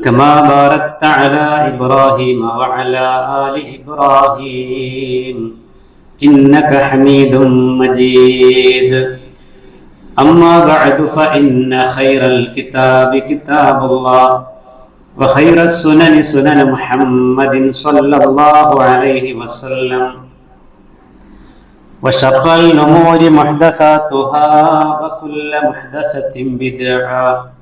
كما باركت على إبراهيم وعلى آل إبراهيم. إنك حميد مجيد. أما بعد فإن خير الكتاب كتاب الله وخير السنن سنن محمد صلى الله عليه وسلم. وشر الأمور محدثاتها وكل محدثة بدعة.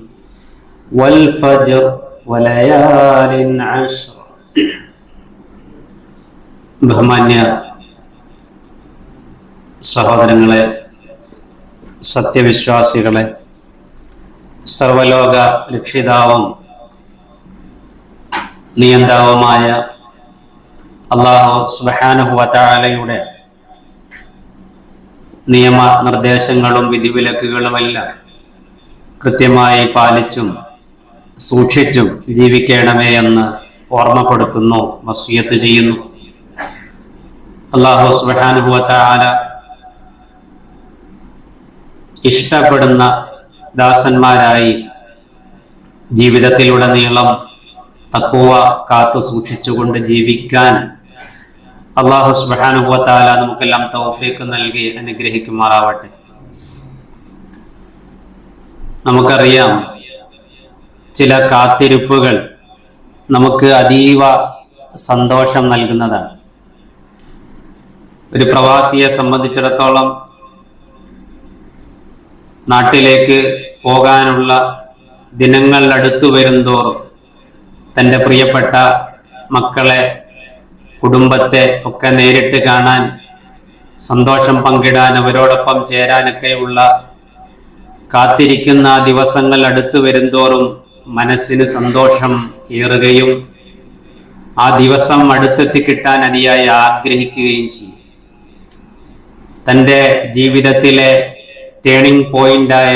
والفجر وليال عشر ബഹുമാന്യ സഹോദരങ്ങളെ സത്യവിശ്വാസികളെ സർവലോക രക്ഷിതാവും നിയന്താവുമായ അള്ളാഹു സുബാനുഹുവലയുടെ നിയമ നിർദ്ദേശങ്ങളും വിധിവിലക്കുകളുമെല്ലാം കൃത്യമായി പാലിച്ചും സൂക്ഷിച്ചും ജീവിക്കണമേ എന്ന് ഓർമ്മപ്പെടുത്തുന്നു വസ്വിയത്ത് ചെയ്യുന്നു. അള്ളാഹു സുബാനുഭവത്താല ഇഷ്ടപ്പെടുന്ന ദാസന്മാരായി ജീവിതത്തിലുടനീളം തക്കുവ കാത്തു സൂക്ഷിച്ചുകൊണ്ട് ജീവിക്കാൻ അള്ളാഹു സുബാനുഭവത്താല നമുക്കെല്ലാം തൗഫീക്ക് നൽകി അനുഗ്രഹിക്കുമാറാവട്ടെ. നമുക്കറിയാം ചില കാത്തിരിപ്പുകൾ നമുക്ക് അതീവ സന്തോഷം നൽകുന്നതാണ്. ഒരു പ്രവാസിയെ സംബന്ധിച്ചിടത്തോളം നാട്ടിലേക്ക് പോകാനുള്ള ദിനങ്ങൾ അടുത്തു വരുന്തോറും തന്റെ പ്രിയപ്പെട്ട മക്കളെ കുടുംബത്തെ ഒക്കെ നേരിട്ട് കാണാൻ സന്തോഷം പങ്കിടാൻ അവരോടൊപ്പം ചേരാനൊക്കെയുള്ള കാത്തിരിക്കുന്ന ദിവസങ്ങൾ അടുത്തു വരുന്തോറും മനസ്സിന് സന്തോഷം ഏറുകയും ആ ദിവസം അടുത്തെത്തി കിട്ടാൻ അതിയായി ആഗ്രഹിക്കുകയും ചെയ്യും. തന്റെ ജീവിതത്തിലെ ടേണിംഗ് പോയിന്റായ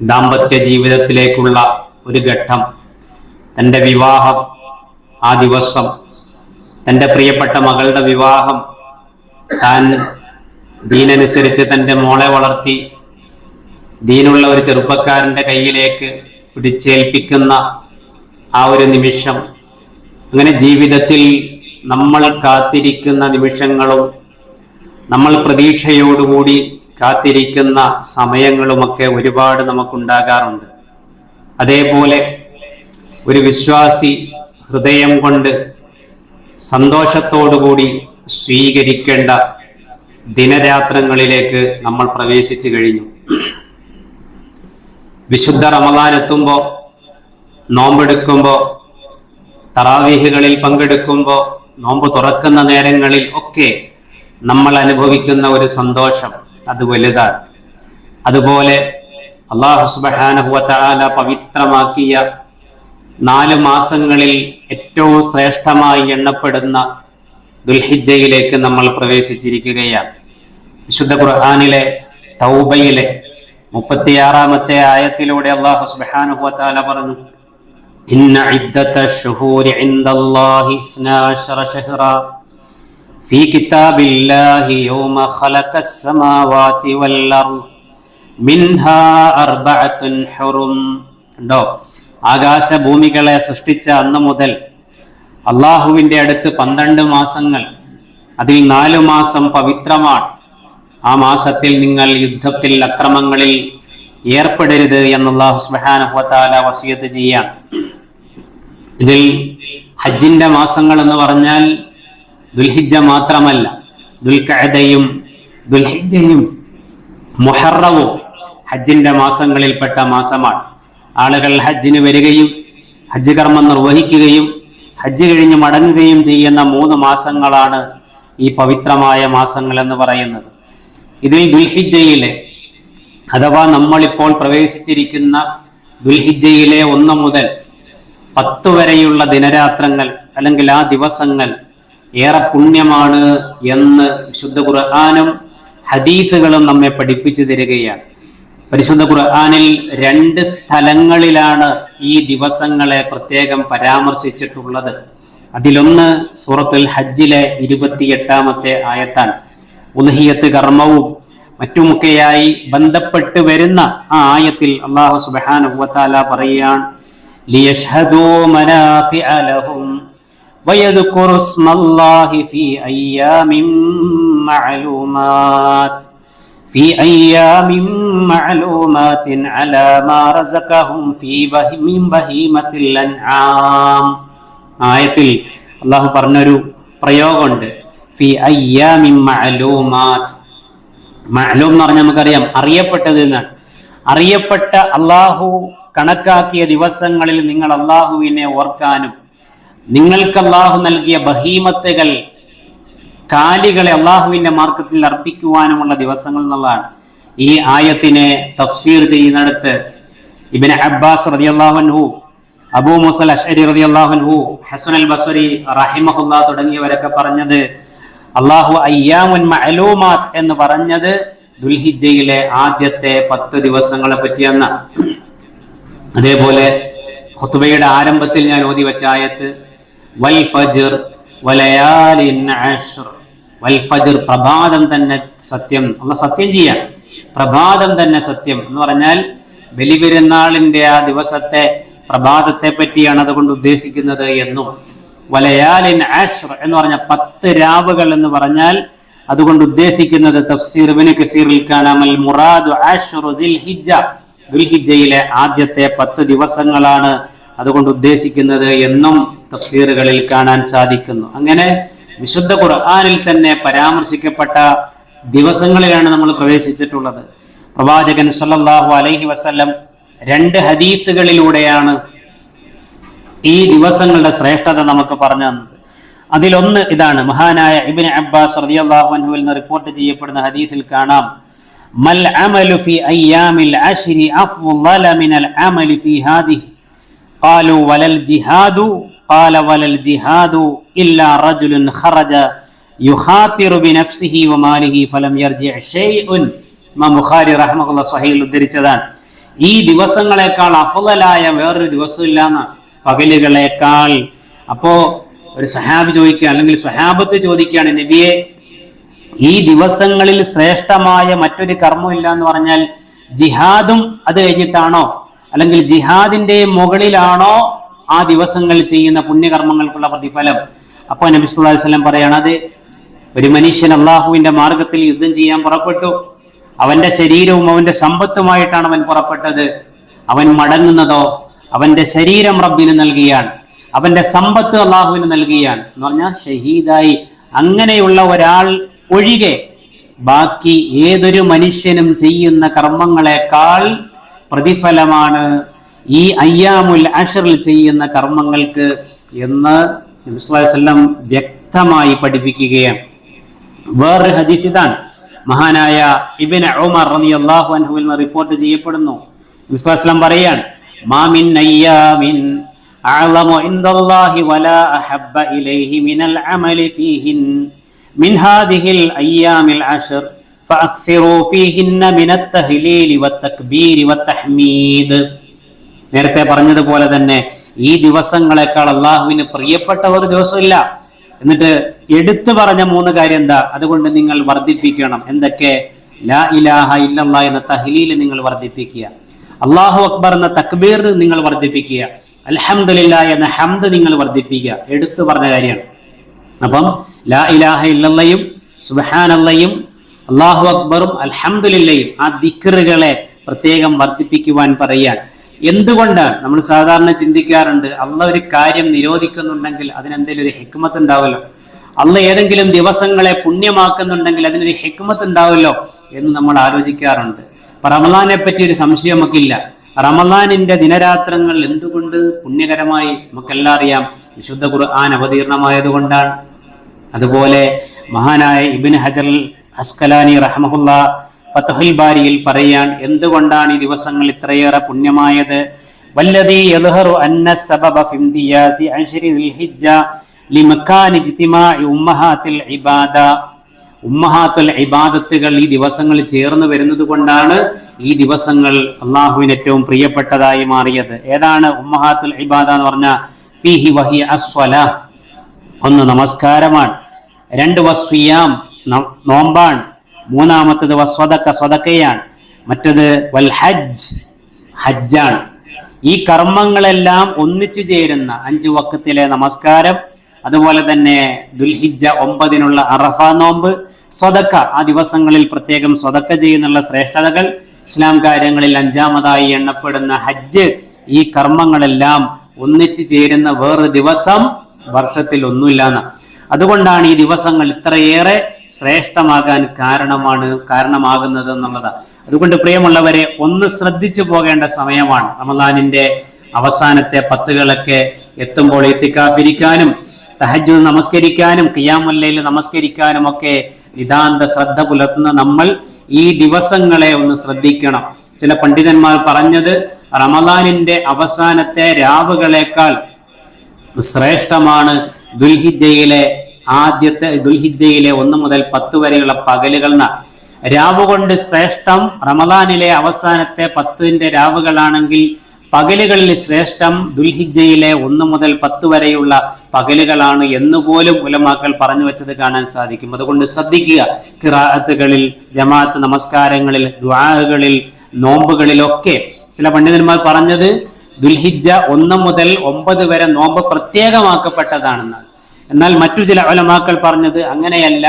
ദാമ്പത്യ ജീവിതത്തിലേക്കുള്ള ഒരു ഘട്ടം തന്റെ വിവാഹം ആ ദിവസം തന്റെ പ്രിയപ്പെട്ട മകളുടെ വിവാഹം താൻ ദീനനുസരിച്ച് തന്റെ മോളെ വളർത്തി ദീനുള്ള ഒരു ചെറുപ്പക്കാരന്റെ കയ്യിലേക്ക് പിടിച്ചേൽപ്പിക്കുന്ന ആ ഒരു നിമിഷം. അങ്ങനെ ജീവിതത്തിൽ നമ്മൾ കാത്തിരിക്കുന്ന നിമിഷങ്ങളും നമ്മൾ പ്രതീക്ഷയോടുകൂടി കാത്തിരിക്കുന്ന സമയങ്ങളുമൊക്കെ ഒരുപാട് നമുക്കുണ്ടാകാറുണ്ട്. അതേപോലെ ഒരു വിശ്വാസി ഹൃദയം കൊണ്ട് സന്തോഷത്തോടുകൂടി സ്വീകരിക്കേണ്ട ദിനരാത്രങ്ങളിലേക്ക് നമ്മൾ പ്രവേശിച്ചു കഴിഞ്ഞു. വിശുദ്ധ റമദാൻ എത്തുമ്പോൾ നോമ്പെടുക്കുമ്പോൾ തറാവീഹുകളിൽ പങ്കെടുക്കുമ്പോ നോമ്പ് തുറക്കുന്ന നേരങ്ങളിൽ ഒക്കെ നമ്മൾ അനുഭവിക്കുന്ന ഒരു സന്തോഷം അത് വലുതാണ്. അതുപോലെ അള്ളാഹു സുബാനഹുല പവിത്രമാക്കിയ നാല് മാസങ്ങളിൽ ഏറ്റവും ശ്രേഷ്ഠമായി എണ്ണപ്പെടുന്ന ദുൽഹിജയിലേക്ക് നമ്മൾ പ്രവേശിച്ചിരിക്കുകയാണ്. വിശുദ്ധ ഖുർആാനിലെ തൗബയിലെ മുപ്പത്തിയാറാമത്തെ ആയത്തിലൂടെ അള്ളാഹു സുബാനുഹുല പറഞ്ഞു إن عدة الشهور عند الله اثنا عشر شهرا في كتاب الله يوم خلق السماوات والأرض منها أربعة حرم ഉണ്ടോ ആകാശഭൂമികളെ സൃഷ്ടിച്ച അന്ന് മുതൽ അള്ളാഹുവിന്റെ അടുത്ത് പന്ത്രണ്ട് മാസങ്ങൾ അതിൽ നാലു മാസം പവിത്രമാണ് ആ മാസത്തിൽ നിങ്ങൾ യുദ്ധത്തിൽ അക്രമങ്ങളിൽ ഏർപ്പെടരുത് എന്നുള്ള സുബ്ഹാനഹുവതാല വസിയത്ത് ചെയ്യാം. ഇതിൽ ഹജ്ജിന്റെ മാസങ്ങൾ എന്ന് പറഞ്ഞാൽ ദുൽഹിജ മാത്രമല്ല ദുൽഖഅദയും ദുൽഹിജയും മുഹറവും ഹജ്ജിന്റെ മാസങ്ങളിൽപ്പെട്ട മാസമാണ്. ആളുകൾ ഹജ്ജിന് വരികയും ഹജ്ജ് കർമ്മം നിർവഹിക്കുകയും ഹജ്ജ് കഴിഞ്ഞ് മടങ്ങുകയും ചെയ്യുന്ന മൂന്ന് മാസങ്ങളാണ് ഈ പവിത്രമായ മാസങ്ങൾ എന്ന് പറയുന്നത്. ഇതിൽ ദുൽഹിജയിലെ അഥവാ നമ്മളിപ്പോൾ പ്രവേശിച്ചിരിക്കുന്ന ദുൽഹിജയിലെ ഒന്ന് മുതൽ പത്ത് വരെയുള്ള ദിനരാത്രങ്ങൾ അല്ലെങ്കിൽ ആ ദിവസങ്ങൾ ഏറെ പുണ്യമാണ് എന്ന് വിശുദ്ധ ഖുർആാനും ഹദീസുകളും നമ്മെ പഠിപ്പിച്ചു തരികയാണ്. പരിശുദ്ധ ഖുർആാനിൽ രണ്ട് സ്ഥലങ്ങളിലാണ് ഈ ദിവസങ്ങളെ പ്രത്യേകം പരാമർശിച്ചിട്ടുള്ളത്. അതിലൊന്ന് സൂറത്തുൽ ഹജ്ജിലെ ഇരുപത്തിയെട്ടാമത്തെ ആയത്താണ്. ഉലഹിയത്ത് കർമ്മവും മറ്റുമൊക്കെയായി ബന്ധപ്പെട്ട് വരുന്ന ആ ആയത്തിൽ അള്ളാഹു സുബാനുവത്താല പറയാൻ ليشهدوا منافع لهم ويذكروا اسم الله في أيام معلومات في أيام معلومات على ما رزقهم في بهي من بهيمة الأنعام ആയത്തിൽ അള്ളാഹു പറഞ്ഞൊരു പ്രയോഗമുണ്ട് ഫി അയ്യാമിൻ മഅലൂമാത്ത് മഅലൂം എന്ന് പറഞ്ഞാൽ നമുക്കറിയാം അറിയപ്പെട്ടത് എന്നാണ്. അറിയപ്പെട്ട അള്ളാഹു കണക്കാക്കിയ ദിവസങ്ങളിൽ നിങ്ങൾ അള്ളാഹുവിനെ ഓർക്കാനും നിങ്ങൾക്ക് അള്ളാഹു നൽകിയ ബഹീമത്തുകൾ കാലികളെ അള്ളാഹുവിന്റെ മാർഗത്തിൽ അർപ്പിക്കുവാനുമുള്ള ദിവസങ്ങൾ എന്നുള്ളതാണ്. ഈ ആയത്തിനെ തഫ്സീർ ചെയ്യുന്നിടത്ത് ഇബിൻ അബ്ബാസ് റതി അള്ളാഹുൻഹു അബൂ മുസൽ അഷരി റതി അള്ളാഹുൻഹു ഹസൻ അൽ ബസ്വരി റഹിമഹുല്ല തുടങ്ങിയവരൊക്കെ പറഞ്ഞത് അള്ളാഹു അയ്യാമുൻ മഅലൂമാത്ത് എന്ന് പറഞ്ഞത് ദുൽഹിജയിലെ ആദ്യത്തെ പത്ത് ദിവസങ്ങളെ പറ്റിയെന്ന അതേപോലെ ഖുത്ബയുടെ ആരംഭത്തിൽ ഞാൻ ഓതി വെച്ച ആയത്ത് വൽ ഫജ്ർ വൽ ഫജ്ർ പ്രഭാതം തന്നെ സത്യം. അല്ല സത്യം ചെയ്യാം പ്രഭാതം തന്നെ സത്യം എന്ന് പറഞ്ഞാൽ ബലിപെരുന്നാളിന്റെ ആ ദിവസത്തെ പ്രഭാതത്തെ പറ്റിയാണ് അതുകൊണ്ട് ഉദ്ദേശിക്കുന്നത് എന്നും. വലയാലിൻ ആഷ് എന്ന് പറഞ്ഞ പത്ത് രാവുകൾ എന്ന് പറഞ്ഞാൽ അതുകൊണ്ട് ഉദ്ദേശിക്കുന്നത് തഫ്സീർ ഇബ്നു കസീറിൽ കാണാം. മുറാദു അഷ്റു ദിൽ ഹിജ്ജ ദുൽഹിജ്ജയിലെ ആദ്യത്തെ പത്ത് ദിവസങ്ങളാണ് അതുകൊണ്ട് ഉദ്ദേശിക്കുന്നത് എന്നും തഫ്സീറുകളിൽ കാണാൻ സാധിക്കുന്നു. അങ്ങനെ വിശുദ്ധ ഖുർആാനിൽ തന്നെ പരാമർശിക്കപ്പെട്ട ദിവസങ്ങളിലാണ് നമ്മൾ പ്രവേശിച്ചിട്ടുള്ളത്. പ്രവാചകൻ സല്ലല്ലാഹു അലൈഹി വസല്ലം രണ്ട് ഹദീസുകളിലൂടെയാണ് ഈ ദിവസങ്ങളുടെ ശ്രേഷ്ഠത നമുക്ക് പറഞ്ഞു തന്നത്. അതിലൊന്ന് ഇതാണ്. മഹാനായ ഇബിൻ അബ്ബാസ് റതിയല്ലാഹുവിൽ നിന്ന് റിപ്പോർട്ട് ചെയ്യപ്പെടുന്ന ഹദീസിൽ കാണാം. മൽ അമലു ഫി അയ്യാമിൽ അശ്രി അഫ്ളല മിനൽ അമലി ഫി ഹാദിഹി. ഖാലു വലൽ ജിഹാദു ഖാല വലൽ ജിഹാദു ഇല്ലാ റജുലുൻ ഖറജ യുഖാതിറു ബി ബിനഫ്സിഹി വമാലിഹി ഫലം യർജി ഷൈഉൻ ഇമാം ബുഖാരി റഹ്മഹുള്ള സ്വഹീൽ ഉദ്ധരിച്ചതാണ്. ഈ ദിവസങ്ങളെക്കാൾ അഫ്ളലായ വേറൊരു ദിവസമില്ല പകലുകളെക്കാൾ. അപ്പോ ഒരു സഹാബി ചോദിക്കുക അല്ലെങ്കിൽ സഹാബത്ത് ചോദിക്കുകയാണ് നബിയെ ഈ ദിവസങ്ങളിൽ ശ്രേഷ്ഠമായ മറ്റൊരു കർമ്മം ഇല്ല എന്ന് പറഞ്ഞാൽ ജിഹാദും അത് കഴിഞ്ഞിട്ടാണോ? അല്ലെങ്കിൽ ജിഹാദിന്റെ മുകളിലാണോ ആ ദിവസങ്ങൾ ചെയ്യുന്ന പുണ്യകർമ്മങ്ങൾക്കുള്ള പ്രതിഫലം? അപ്പൊ നബി സുല്ലാ വസ്ലം പറയാണ് അത് ഒരു മനുഷ്യൻ അള്ളാഹുവിന്റെ മാർഗത്തിൽ യുദ്ധം ചെയ്യാൻ പുറപ്പെട്ടു. അവന്റെ ശരീരവും അവന്റെ സമ്പത്തുമായിട്ടാണ് അവൻ പുറപ്പെട്ടത്. അവൻ മടങ്ങുന്നതോ അവന്റെ ശരീരം റബ്ബിന് നൽകിയാണ് അവന്റെ സമ്പത്ത് അള്ളാഹുവിന് നൽകിയാണ് എന്ന് പറഞ്ഞാൽ ഷഹീദായി അങ്ങനെയുള്ള ഒരാൾ ഒഴികെ ബാക്കി ഏതൊരു മനുഷ്യനും ചെയ്യുന്ന കർമ്മങ്ങളെക്കാൾ പ്രതിഫലമാണ് ഈ അയ്യാമുൽ അഷറിൽ ചെയ്യുന്ന കർമ്മങ്ങൾക്ക് എന്ന് നബി സല്ലല്ലാഹു അലൈഹി വസല്ലം വ്യക്തമായി പഠിപ്പിക്കുകയാണ്. വേറൊരു ഹദീസ് ഇതാണ്. മഹാനായ ഇബിൻ ഉമർ റളിയല്ലാഹു അൻഹുവിൽ നിന്ന് റിപ്പോർട്ട് ചെയ്യപ്പെടുന്നു. നബി സല്ലല്ലാഹു അലൈഹി വസല്ലം പറയാൻ മാ മിൻ അയ്യാമിൻ അഅലമു ഇൻദല്ലാഹി വലാ അഹബ്ബ ഇലൈഹി മിനൽ അമലി ഫീഹിൻ മിൻ ഹാദിഹിൽ അയ്യാമിൽ അശ്ർ فأكثروا فيهن من التهليل والتكبير والتحميد നേരത്തെ പറഞ്ഞതുപോലെ തന്നെ ഈ ദിവസങ്ങളെക്കാൾ അള്ളാഹുവിന് പ്രിയപ്പെട്ട ഒരു ദിവസമില്ല എന്നിട്ട് എടുത്തു പറഞ്ഞ മൂന്ന് കാര്യം എന്താ അതുകൊണ്ട് നിങ്ങൾ വർദ്ധിപ്പിക്കണം എന്തൊക്കെ ലാ ഇലാഹ ഇല്ലല്ലാ എന്ന തഹ്ലീൽ നിങ്ങൾ വർദ്ധിപ്പിക്കുക അള്ളാഹു അക്ബർ എന്ന തക്ബീർ നിങ്ങൾ വർദ്ധിപ്പിക്കുക. അലഹമില്ല എന്ന ഹംദ് നിങ്ങൾ വർദ്ധിപ്പിക്കുക. എടുത്തു പറഞ്ഞ കാര്യമാണ്. അപ്പം ലാ ഇലാഹ ഇല്ലല്ലയും സുബഹാനല്ലയും അള്ളാഹു അക്ബറും അലഹമില്ലയും ആ ദിക്കറുകളെ പ്രത്യേകം വർദ്ധിപ്പിക്കുവാൻ പറയുകയാണ് എന്തുകൊണ്ട് നമ്മൾ സാധാരണ ചിന്തിക്കാറുണ്ട് അള്ള ഒരു കാര്യം നിരോധിക്കുന്നുണ്ടെങ്കിൽ അതിനെന്തെങ്കിലും ഒരു ഹിക്മത്ത് ഉണ്ടാവല്ലോ അള്ള ഏതെങ്കിലും ദിവസങ്ങളെ പുണ്യമാക്കുന്നുണ്ടെങ്കിൽ അതിനൊരു ഹിക്മത്ത് ഉണ്ടാവല്ലോ എന്ന് നമ്മൾ ആലോചിക്കാറുണ്ട്. റമലാനെ പറ്റി ഒരു സംശയം നമുക്കില്ല റമലാനിന്റെ ദിനരാത്രങ്ങൾ എന്തുകൊണ്ട് പുണ്യകരമായി നമുക്കെല്ലാം അറിയാം. വിശുദ്ധ ഖുർആൻ അവതീർണമായതുകൊണ്ടാണ്. അതുപോലെ മഹാനായ ഇബിൻ ഹജർ അസ്കലാനി റഹ്മഹുല്ല ഫതഹുൽ ബാരിയിൽ പറയാൻ എന്തുകൊണ്ടാണ് ഈ ദിവസങ്ങൾ ഇത്രയേറെ പുണ്യമായത്? വല്ലതി യദ്ഹറു അന്ന സബബ ഫിംദിയാസി അശ്രി ദിൽഹിജ്ജ ലിമക്കാനി ഇജ്തിമാഇ ഉമ്മഹാത്തിൽ ഇബാദ. ഉമ്മഹാത്തുൽ ഇബാദത്തുകൾ ഈ ദിവസങ്ങളിൽ ചേർന്ന് വരുന്നത് കൊണ്ടാണ് ഈ ദിവസങ്ങൾ അള്ളാഹുവിന് ഏറ്റവും പ്രിയപ്പെട്ടതായി മാറിയത്. ഏതാണ് ഉമ്മഹാത്തുൽ ഇബാദ എന്ന് പറഞ്ഞ ഫീഹി വഹി അസ്വല. ഒന്ന് നമസ്കാരമാണ്. രണ്ട് വസ്വിയാം നോമ്പാണ്. മൂന്നാമത്തത് വസ്വതക്ക സ്വതക്കയാണ് മറ്റത് വൽ ഹജ്ജ് ഹജ്ജാണ്. ഈ കർമ്മങ്ങളെല്ലാം ഒന്നിച്ചു ചേരുന്ന അഞ്ചു വക്കത്തിലെ നമസ്കാരം അതുപോലെ തന്നെ ദുൽഹിജ ഒമ്പതിനുള്ള അറഫ നോമ്പ് സ്വതക്ക. ആ ദിവസങ്ങളിൽ പ്രത്യേകം സ്വതക്ക ചെയ്യുന്നുള്ള ശ്രേഷ്ഠതകൾ. ഇസ്ലാം കാര്യങ്ങളിൽ അഞ്ചാമതായി എണ്ണപ്പെടുന്ന ഹജ്ജ്. ഈ കർമ്മങ്ങളെല്ലാം ഒന്നിച്ചു ചേരുന്ന വേറൊരു ദിവസം വർഷത്തിൽ ഒന്നുമില്ലാന്ന്. അതുകൊണ്ടാണ് ഈ ദിവസങ്ങൾ ഇത്രയേറെ ശ്രേഷ്ഠമാകാൻ കാരണമാണ് കാരണമാകുന്നത് എന്നുള്ളത്. അതുകൊണ്ട് പ്രിയമുള്ളവരെ ഒന്ന് ശ്രദ്ധിച്ചു പോകേണ്ട സമയമാണ്. റമദാനിന്റെ അവസാനത്തെ പത്തുകളൊക്കെ എത്തുമ്പോൾ എത്തിക്കാഫിരിക്കാനും തഹജ് നമസ്കരിക്കാനും കിയാമുല്ലയിൽ നമസ്കരിക്കാനും ഒക്കെ നിതാന്ത ശ്രദ്ധ പുലർത്തുന്ന നമ്മൾ ഈ ദിവസങ്ങളെ ഒന്ന് ശ്രദ്ധിക്കണം. ചില പണ്ഡിതന്മാർ പറഞ്ഞത് റമദാനിന്റെ അവസാനത്തെ രാവുകളേക്കാൾ ശ്രേഷ്ഠമാണ് ദുൽഹിജയിലെ ആദ്യത്തെ ദുൽഹിജയിലെ ഒന്ന് മുതൽ പത്ത് വരെയുള്ള പകലുകൾ എന്ന രാവ് കൊണ്ട് ശ്രേഷ്ഠം റമദാനിലെ അവസാനത്തെ പത്തിന്റെ രാവുകളാണെങ്കിൽ പകലുകളിൽ ശ്രേഷ്ഠം ദുൽഹിജയിലെ ഒന്ന് മുതൽ പത്ത് വരെയുള്ള പകലുകളാണ് എന്നുപോലും ഉലമാക്കൾ പറഞ്ഞു വെച്ചത് കാണാൻ സാധിക്കും. അതുകൊണ്ട് ശ്രദ്ധിക്കുക കിറാത്തുകളിൽ ജമാഅത്ത് നമസ്കാരങ്ങളിൽ ദ്വാഹകളിൽ നോമ്പുകളിലൊക്കെ. ചില പണ്ഡിതന്മാർ പറഞ്ഞത് ദുൽഹിജ ഒന്ന് മുതൽ ഒമ്പത് വരെ നോമ്പ് പ്രത്യേകമാക്കപ്പെട്ടതാണെന്നാണ്. എന്നാൽ മറ്റു ചില ഉലമാക്കൾ പറഞ്ഞത് അങ്ങനെയല്ല.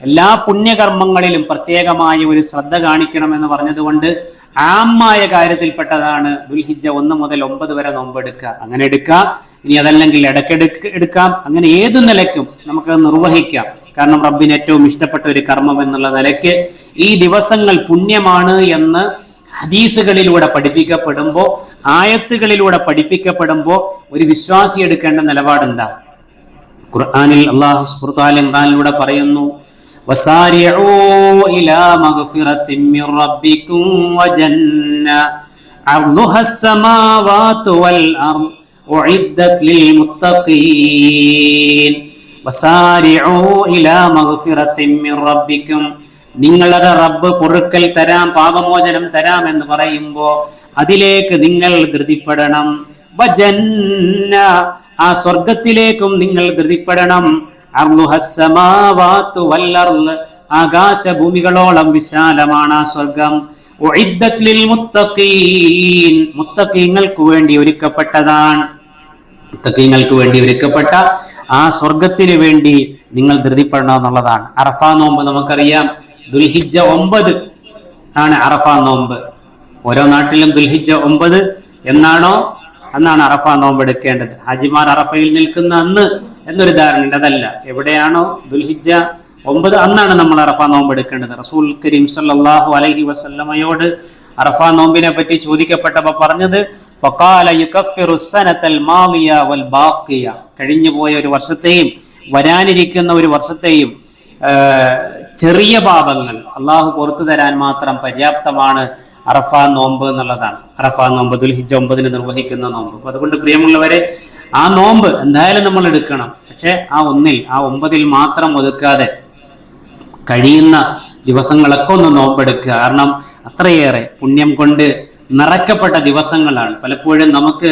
എല്ലാ പുണ്യകർമ്മങ്ങളിലും പ്രത്യേകമായി ഒരു ശ്രദ്ധ കാണിക്കണം എന്ന് പറഞ്ഞതുകൊണ്ട് ആമായ കാര്യത്തിൽപ്പെട്ടതാണ് ദുൽഹിജ ഒന്ന് മുതൽ ഒമ്പത് വരെ നോമ്പെടുക്കുക അങ്ങനെ എടുക്കാം ഇനി അതല്ലെങ്കിൽ ഇടയ്ക്കെടുക്ക് എടുക്കാം അങ്ങനെ ഏത് നിലയ്ക്കും നമുക്ക് നിർവഹിക്കാം. കാരണം റബ്ബിന് ഏറ്റവും ഇഷ്ടപ്പെട്ട ഒരു കർമ്മം എന്നുള്ള നിലയ്ക്ക് ഈ ദിവസങ്ങൾ പുണ്യമാണ് എന്ന് ഹദീസുകളിലൂടെ പഠിപ്പിക്കപ്പെടുമ്പോൾ ആയത്തുകളിലൂടെ പഠിപ്പിക്കപ്പെടുമ്പോൾ ഒരു വിശ്വാസി എടുക്കേണ്ട നിലപാടെന്താ ഖുർആാനിൽ അള്ളാഹു ഇമ്രാനിലൂടെ പറയുന്നു وسارعوا إلى مغفرة من ربكم وجنة عرضها السماوات والأرض أعدت للمتقين وسارعوا إلى مغفرة من ربكم നിങ്ങളുടെ റബ്ബ് പൊറുക്കൽ തരാം പാപമോചനം തരാം എന്ന് പറയുമ്പോ അതിലേക്ക് നിങ്ങൾ ധൃതിപ്പെടണം വജന്ന ആ സ്വർഗത്തിലേക്കും നിങ്ങൾ ധൃതിപ്പെടണം അർളുഹസ്സമാവാത്തു വല്ലർൾ ആകാശ ഭൂമികളോളം വിശാലമാണ് ആ സ്വർഗം. മുത്തക്കീങ്ങൾക്ക് വേണ്ടി ഒരുക്കപ്പെട്ടതാണ്. മുത്തക്കീങ്ങൾക്ക് വേണ്ടി ഒരുക്കപ്പെട്ട ആ സ്വർഗത്തിന് വേണ്ടി നിങ്ങൾ ധൃതിപ്പെടണം എന്നുള്ളതാണ്. അറഫ നോമ്പ് നമുക്കറിയാം. ദുൽഹിജ ഒമ്പത് ആണ് അറഫ നോമ്പ്. ഓരോ നാട്ടിലും ദുൽഹിജ ഒമ്പത് എന്നാണോ? അന്നാണ് അറഫ നോമ്പ് എടുക്കേണ്ടത്. ഹാജിമാർ അറഫയിൽ നിൽക്കുന്ന അന്ന് എന്നൊരു ധാരണയുണ്ട്. അതല്ല. എവിടെയാണോ ദുൽഹിജ ഒമ്പത് അന്നാണ് നമ്മൾ അറഫ നോമ്പ് എടുക്കേണ്ടത്. റസൂൽ കരീം സല്ലാഹു അലഹി വസല്ലമയോട് അറഫ നോമ്പിനെ പറ്റി ചോദിക്കപ്പെട്ടപ്പോ പറഞ്ഞത് ഫഖാല യുകഫിറു സനതൽ മാളിയ വൽ ബാഖിയ. കഴിഞ്ഞു പോയ ഒരു വർഷത്തെയും വരാനിരിക്കുന്ന ഒരു വർഷത്തെയും ചെറിയ പാപങ്ങൾ അള്ളാഹു പുറത്തു തരാൻ മാത്രം പര്യാപ്തമാണ് അറഫ നോമ്പ് എന്നുള്ളതാണ്. അറഫ നോമ്പ് ദുൽഹിജ ഒമ്പതിന് നിർവഹിക്കുന്ന നോമ്പ്. അപ്പൊ അതുകൊണ്ട് പ്രിയമുള്ളവരെ ആ നോമ്പ് എന്തായാലും നമ്മൾ എടുക്കണം. പക്ഷെ ആ ഒന്നിൽ ആ ഒമ്പതിൽ മാത്രം ഒതുക്കാതെ കഴിയുന്ന ദിവസങ്ങളൊക്കെ ഒന്ന് നോമ്പെടുക്കുക. കാരണം അത്രയേറെ പുണ്യം കൊണ്ട് നിറയ്ക്കപ്പെട്ട ദിവസങ്ങളാണ്. പലപ്പോഴും നമുക്ക്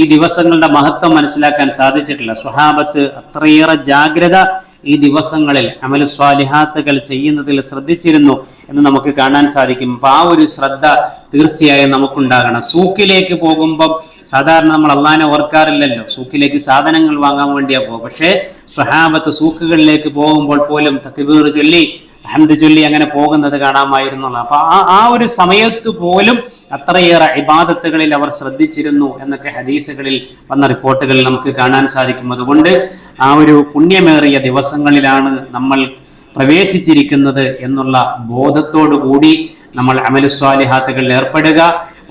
ഈ ദിവസങ്ങളുടെ മഹത്വം മനസ്സിലാക്കാൻ സാധിച്ചിട്ടില്ല. സ്വഹാബത്ത് അത്രയേറെ ജാഗ്രത ഈ ദിവസങ്ങളിൽ അമൽ സ്വാലിഹാത്തുകൾ ചെയ്യുന്നതിൽ ശ്രദ്ധിച്ചിരുന്നു എന്ന് നമുക്ക് കാണാൻ സാധിക്കും. അപ്പൊ ആ ഒരു ശ്രദ്ധ തീർച്ചയായും നമുക്കുണ്ടാകണം. സൂക്കിലേക്ക് പോകുമ്പം സാധാരണ നമ്മൾ അള്ളാനെ ഓർക്കാറില്ലല്ലോ. സൂക്കിലേക്ക് സാധനങ്ങൾ വാങ്ങാൻ വേണ്ടിയാ പോകും പക്ഷേ സ്വഹാബത്ത് സൂക്കുകളിലേക്ക് പോകുമ്പോൾ പോലും തക്ബീർ ചൊല്ലി അഹമ്മദ് ചൊല്ലി അങ്ങനെ പോകുന്നത് കാണാമായിരുന്നു അപ്പൊ ആ ആ ഒരു സമയത്ത് പോലും അത്രയേറെ ഇബാദത്തുകളിൽ അവർ ശ്രദ്ധിച്ചിരുന്നു എന്നൊക്കെ ഹദീസുകളിൽ വന്ന റിപ്പോർട്ടുകളിൽ നമുക്ക് കാണാൻ സാധിക്കും. അതുകൊണ്ട് ആ ഒരു പുണ്യമേറിയ ദിവസങ്ങളിലാണ് നമ്മൾ പ്രവേശിച്ചിരിക്കുന്നത് എന്നുള്ള ബോധത്തോടു കൂടി നമ്മൾ അമലുസ്വാലിഹാത്തുകളിൽ ഏർപ്പെടുക.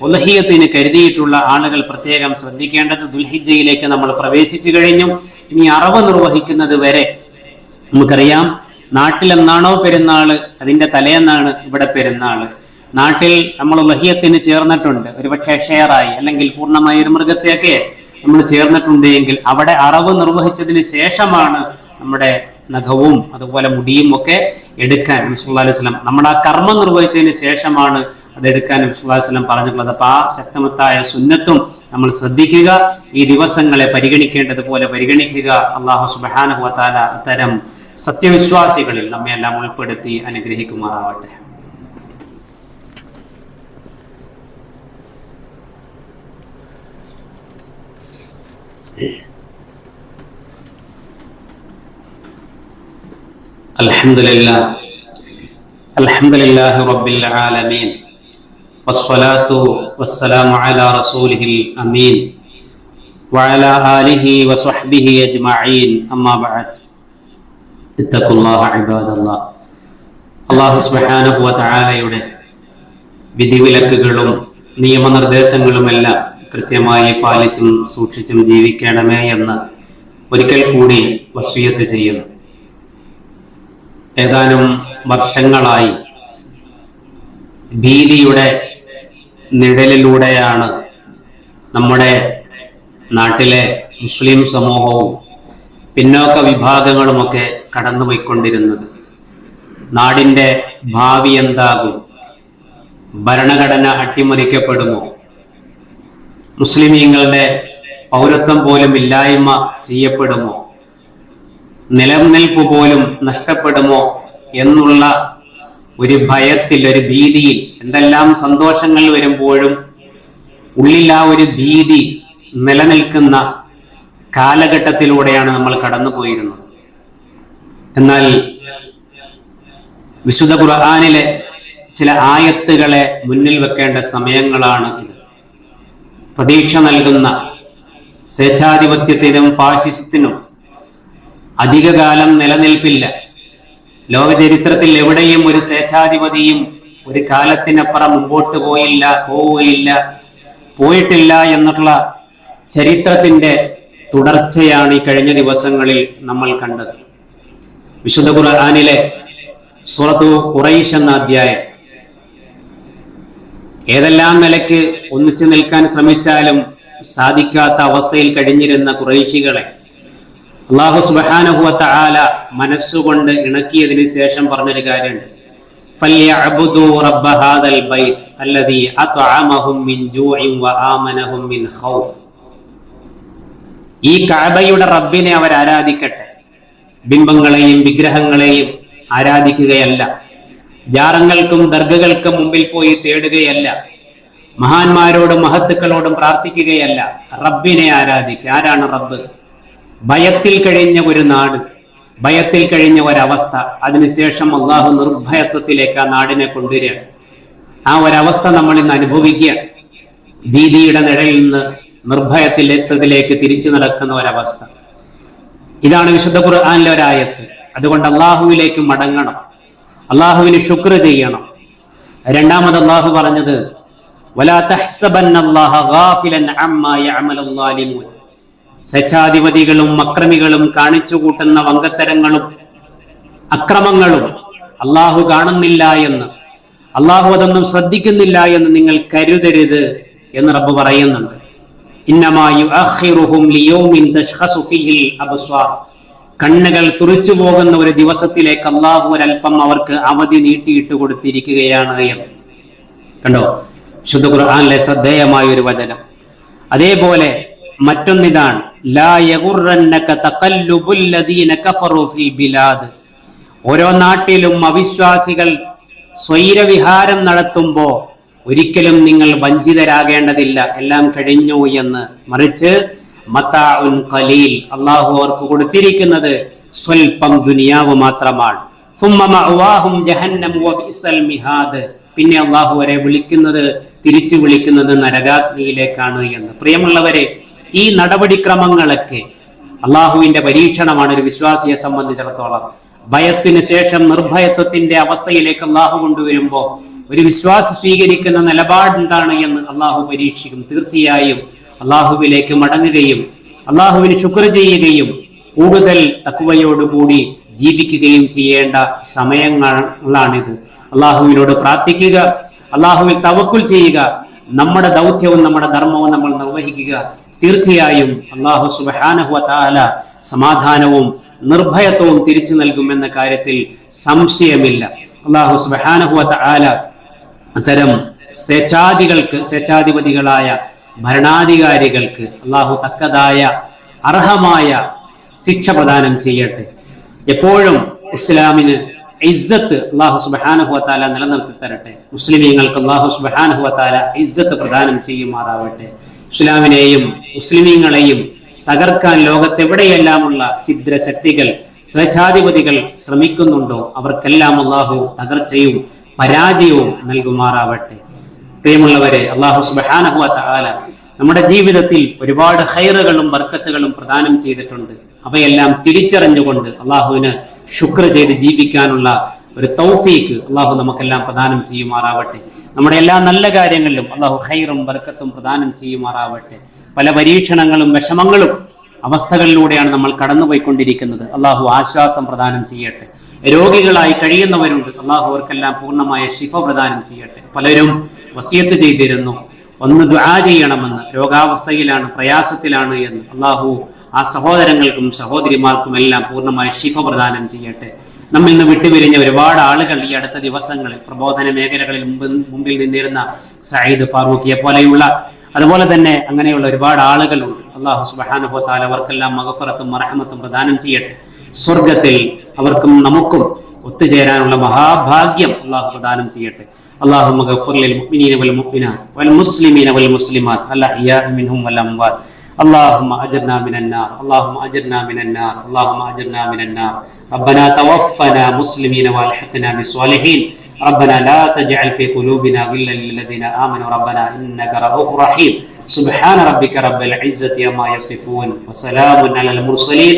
ഉലഹിയത്തിന് കരുതിയിട്ടുള്ള ആളുകൾ പ്രത്യേകം ശ്രദ്ധിക്കേണ്ടത് ദുൽഹിജയിലേക്ക് നമ്മൾ പ്രവേശിച്ചു കഴിഞ്ഞു. ഇനി അറവ് നിർവഹിക്കുന്നത് വരെ നമുക്കറിയാം. നാട്ടിൽ പെരുന്നാൾ അതിന്റെ തലേന്നാണ് ഇവിടെ പെരുന്നാൾ. നാട്ടിൽ നമ്മൾ ലഹ്യത്തിന് ചേർന്നിട്ടുണ്ട്. ഒരുപക്ഷെ ഷെയറായി അല്ലെങ്കിൽ പൂർണമായി ഒരു മൃഗത്തെയൊക്കെ നമ്മൾ ചേർന്നിട്ടുണ്ട് എങ്കിൽ അവിടെ അറവ് നിർവഹിച്ചതിന് ശേഷമാണ് നമ്മുടെ നഖവും അതുപോലെ മുടിയും ഒക്കെ എടുക്കാൻ നബിസ്വല്ലാ അലൈഹി സ്വലം നമ്മുടെ ആ കർമ്മം നിർവഹിച്ചതിന് ശേഷമാണ് അത് എടുക്കാൻ നബിസ്വല്ലാ വസ്ലം പറഞ്ഞിട്ടുള്ളത്. അപ്പൊ ആ ശക്തമത്തായ സുന്നത്തും നമ്മൾ ശ്രദ്ധിക്കുക ഈ ദിവസങ്ങളെ പരിഗണിക്കേണ്ടതുപോലെ പരിഗണിക്കുക. അള്ളാഹു സുബാനുഹത്താല അത്തരം സത്യവിശ്വാസികളിൽ നമ്മെ എല്ലാം ഉൾപ്പെടുത്തി അനുഗ്രഹിക്കുമാറാവട്ടെ الحمد لله الحمد لله رب العالمين والصلاة والسلام على رسوله الأمين وعلى آله وصحبه أجمعين أما بعد അള്ളാഹു സുബ്ഹാനഹു വതആലയുടെ വിധിവിലക്കുകളും നിയമനിർദ്ദേശങ്ങളുമെല്ലാം കൃത്യമായി പാലിച്ചും സൂക്ഷിച്ചും ജീവിക്കണമേ എന്ന് ഒരിക്കൽ കൂടി വസ്വീയത്ത് ചെയ്യുന്നു. ഏതാനും വർഷങ്ങളായി ഭീതിയുടെ നിഴലിലൂടെയാണ് നമ്മുടെ നാട്ടിലെ മുസ്ലിം സമൂഹവും പിന്നോക്ക വിഭാഗങ്ങളുമൊക്കെ കടന്നുപോയിക്കൊണ്ടിരുന്നത്. നാടിന്റെ ഭാവി എന്താകും? ഭരണഘടന അട്ടിമറിക്കപ്പെടുമോ? മുസ്ലിമീങ്ങളുടെ പൗരത്വം പോലും ഇല്ലായ്മ ചെയ്യപ്പെടുമോ? നിലനിൽപ്പ് പോലും നഷ്ടപ്പെടുമോ എന്നുള്ള ഒരു ഭയത്തിൽ ഒരു ഭീതിയിൽ എന്തെല്ലാം സന്തോഷങ്ങൾ വരുമ്പോഴും ഉള്ളിൽ ആ ഒരു ഭീതി നിലനിൽക്കുന്ന കാലഘട്ടത്തിലൂടെയാണ് നമ്മൾ കടന്നു പോയിരുന്നത്. എന്നാൽ വിശുദ്ധ ഖുർആാനിലെ ചില ആയത്തുകളെ മുന്നിൽ വെക്കേണ്ട സമയങ്ങളാണ് ഇത്. പ്രതീക്ഷ നൽകുന്ന സ്വേച്ഛാധിപത്യത്തിനും ഫാഷിസത്തിനും അധികകാലം നിലനിൽപ്പില്ല. ലോകചരിത്രത്തിൽ എവിടെയും ഒരു സ്വേച്ഛാധിപതിയും ഒരു കാലത്തിനപ്പുറം മുമ്പോട്ട് പോയില്ല പോവുകയില്ല പോയിട്ടില്ല എന്നുള്ള ചരിത്രത്തിന്റെ തുടർച്ചയാണ് ഈ കഴിഞ്ഞ ദിവസങ്ങളിൽ നമ്മൾ കണ്ടത്. വിശുദ്ധ ഖുർആാനിലെ സുറത്തു ഖുറൈഷ് എന്ന അധ്യായം. ഏതെല്ലാം നിലയ്ക്ക് ഒന്നിച്ചു നിൽക്കാൻ ശ്രമിച്ചാലും സാധിക്കാത്ത അവസ്ഥയിൽ കഴിഞ്ഞിരുന്ന കുറേശികളെ അള്ളാഹു സുബാനഹുവത്ത ആല മനസ്സുകൊണ്ട് ഇണക്കിയതിന് ശേഷം പറഞ്ഞൊരു കാര്യമുണ്ട്. ഈ കഅബയുടെ റബ്ബിനെ അവർ ആരാധിക്കട്ടെ? ബിംബങ്ങളെയും വിഗ്രഹങ്ങളെയും ആരാധിക്കുകയല്ല. ജാറങ്ങൾക്കും ദർഗകൾക്കും മുമ്പിൽ പോയി തേടുകയല്ല. മഹാന്മാരോടും മഹത്തുക്കളോടും പ്രാർത്ഥിക്കുകയല്ല. റബ്ബിനെ ആരാധിക്കുക ആരാണ് റബ്ബ്? ഭയത്തിൽ കഴിഞ്ഞ ഒരു നാട് ഭയത്തിൽ കഴിഞ്ഞ ഒരവസ്ഥ അതിനുശേഷം അള്ളാഹു നിർഭയത്വത്തിലേക്ക് ആ നാടിനെ കൊണ്ടുവരികയാണ്. ആ ഒരവസ്ഥ നമ്മൾ ഇന്ന് അനുഭവിക്കുക ദീദിയുടെ നിഴലിൽ നിന്ന് നിർഭയത്തിൽ എത്തതിലേക്ക് തിരിച്ചു നടക്കുന്ന ഒരവസ്ഥ. ഇതാണ് വിശുദ്ധ ഖുർആാനിലെ ഒരായത്ത്. അതുകൊണ്ട് അള്ളാഹുവിലേക്ക് മടങ്ങണം. അള്ളാഹുവിന് ശുക്ർ ചെയ്യണം. രണ്ടാമത് അള്ളാഹു പറഞ്ഞത് സ്വച്ഛാധിപതികളും അക്രമികളും കാണിച്ചു കൂട്ടുന്ന വങ്കത്തരങ്ങളും അക്രമങ്ങളും അള്ളാഹു കാണുന്നില്ല എന്ന് അള്ളാഹു അതൊന്നും ശ്രദ്ധിക്കുന്നില്ല എന്ന് നിങ്ങൾ കരുതരുത് എന്ന് റബ്ബ് പറയുന്നുണ്ട്. കണ്ണുകൾ തുറച്ചു പോകുന്ന ഒരു ദിവസത്തിലേക്ക് അള്ളാഹു ഒരൽപ്പം അവർക്ക് അവധി നീട്ടിയിട്ട് കൊടുത്തിരിക്കുകയാണ് എന്ന്. കണ്ടോ? ശുദ്ധ ഖുർആാനിലെ ശ്രദ്ധേയമായ ഒരു വചനം. അതേപോലെ മറ്റൊന്നിതാണ്. ഓരോ നാട്ടിലും അവിശ്വാസികൾ സ്വൈരവിഹാരം നടത്തുമ്പോ ഒരിക്കലും നിങ്ങൾ വഞ്ചിതരാകേണ്ടതില്ല. എല്ലാം കഴിഞ്ഞു എന്ന് മറിച്ച് മത്താഉൻ ഖലീൽ അള്ളാഹു അവർക്ക് കൊടുത്തിരിക്കുന്നത് സ്വൽപ്പം ദുനിയാവ് മാത്രമാണ്. പിന്നെ അള്ളാഹു വരെ വിളിക്കുന്നത് തിരിച്ചു വിളിക്കുന്നത് നരകാഗ്നിയിലേക്കാണ് എന്ന്. പ്രിയമുള്ളവരെ ഈ നടപടിക്രമങ്ങളൊക്കെ അള്ളാഹുവിന്റെ പരീക്ഷണമാണ് ഒരു വിശ്വാസിയെ സംബന്ധിച്ചിടത്തോളം. ഭയത്തിന് ശേഷം നിർഭയത്വത്തിന്റെ അവസ്ഥയിലേക്ക് അള്ളാഹു കൊണ്ടുവരുമ്പോൾ ഒരു വിശ്വാസി സ്വീകരിക്കുന്ന നിലപാട് എന്താണ് എന്ന് അള്ളാഹു പരീക്ഷിക്കും. തീർച്ചയായും അള്ളാഹുവിലേക്ക് മടങ്ങുകയും അള്ളാഹുവിന് ശുക്ർ ചെയ്യുകയും കൂടുതൽ തക്കുവയോടുകൂടി ജീവിക്കുകയും ചെയ്യേണ്ട സമയങ്ങളാണിത്. അള്ളാഹുവിനോട് പ്രാർത്ഥിക്കുക അള്ളാഹുവിൽ തവക്കുൽ ചെയ്യുക നമ്മുടെ ദൗത്യവും നമ്മുടെ ധർമ്മവും നമ്മൾ നിർവഹിക്കുക. തീർച്ചയായും അള്ളാഹു സുബാനഹുവ താല സമാധാനവും നിർഭയത്വവും തിരിച്ചു നൽകുമെന്ന കാര്യത്തിൽ സംശയമില്ല. അള്ളാഹു സുബാനഹുവ താല അത്തരം സ്വേച്ഛാധികൾക്ക് സ്വേച്ഛാധിപതികളായ ഭരണാധികാരികൾക്ക് അള്ളാഹു തക്കതായ അർഹമായ ശിക്ഷ പ്രദാനം ചെയ്യട്ടെ. എപ്പോഴും ഇസ്ലാമിന് ഇസ്സത്ത് അള്ളാഹു സുബാനുഹുവത്താല നിലനിർത്തി തരട്ടെ. മുസ്ലിമീങ്ങൾക്ക് അള്ളാഹു സുബാനുഹുവത്താല ഇസ്സത്ത് പ്രദാനം ചെയ്യുമാറാവട്ടെ. ഇസ്ലാമിനെയും മുസ്ലിമീങ്ങളെയും തകർക്കാൻ ലോകത്തെവിടെയെല്ലാമുള്ള ഛിദ്ര ശക്തികൾ സ്വേച്ഛാധിപതികൾ ശ്രമിക്കുന്നുണ്ടോ? അവർക്കെല്ലാം അള്ളാഹു തകർച്ചയും പരാജയവും നൽകുമാറാവട്ടെ. പ്രിയമുള്ളവരെ അള്ളാഹു സുബാനഹുവ താല നമ്മുടെ ജീവിതത്തിൽ ഒരുപാട് ഹൈറുകളും ബർക്കത്തുകളും പ്രദാനം ചെയ്തിട്ടുണ്ട്. അവയെല്ലാം തിരിച്ചറിഞ്ഞുകൊണ്ട് അള്ളാഹുവിന് ശുക്ർ ചെയ്ത് ജീവിക്കാനുള്ള ഒരു തൗഫീക്ക് അള്ളാഹു നമുക്കെല്ലാം പ്രദാനം ചെയ്യുമാറാവട്ടെ. നമ്മുടെ എല്ലാ നല്ല കാര്യങ്ങളിലും അള്ളാഹു ഹൈറും ബർക്കത്തും പ്രദാനം ചെയ്യുമാറാവട്ടെ. പല പരീക്ഷണങ്ങളും വിഷമങ്ങളും അവസ്ഥകളിലൂടെയാണ് നമ്മൾ കടന്നുപോയിക്കൊണ്ടിരിക്കുന്നത്. അള്ളാഹു ആശ്വാസം പ്രദാനം ചെയ്യട്ടെ. രോഗികളായി കഴിയുന്നവരുണ്ട്. അള്ളാഹു അവർക്കെല്ലാം പൂർണമായ ശിഫ പ്രദാനം ചെയ്യട്ടെ. പലരും വസ്തിയത്ത് ചെയ്തിരുന്നു. ഒന്ന് ദ്വാ ചെയ്യണമെന്ന്. രോഗാവസ്ഥയിലാണ് പ്രയാസത്തിലാണ് എന്ന്. അള്ളാഹു ആ സഹോദരങ്ങൾക്കും സഹോദരിമാർക്കും എല്ലാം പൂർണമായ ശിഫ പ്രദാനം ചെയ്യട്ടെ. നമ്മിൽ നിന്ന് വിട്ടുപിരിഞ്ഞ ഒരുപാട് ആളുകൾ ഈ അടുത്ത ദിവസങ്ങളിൽ പ്രബോധന മേഖലകളിൽ മുമ്പിൽ മുമ്പിൽ നിന്നിരുന്ന സയ്യിദ് ഫാറൂഖിയെ പോലെയുള്ള അതുപോലെ തന്നെ അങ്ങനെയുള്ള ഒരുപാട് ആളുകളുണ്ട്. അള്ളാഹു സുബാനുഭവത്താൽ അവർക്കെല്ലാം മഹഫറത്തും മറഹമത്തും പ്രദാനം ചെയ്യട്ടെ. സ്വർഗത്തിൽ അവർക്കും നമുക്കും ഒത്തുചേരാനുള്ള മഹാഭാഗ്യം അള്ളാഹു പ്രദാനം ചെയ്യട്ടെ اللهم اغفر للمؤمنين والمؤمنات والمسلمين والمسلمات الاحياء منهم والاموات اللهم اجرنا من النار اللهم اجرنا من النار اللهم اجرنا من النار ربنا توفنا مسلمين والحقنا بالصالحين ربنا لا تجعل في قلوبنا غلا للذين امنوا ربنا انك رؤوف رحيم سبحان ربك رب العزه عما يصفون وسلام على المرسلين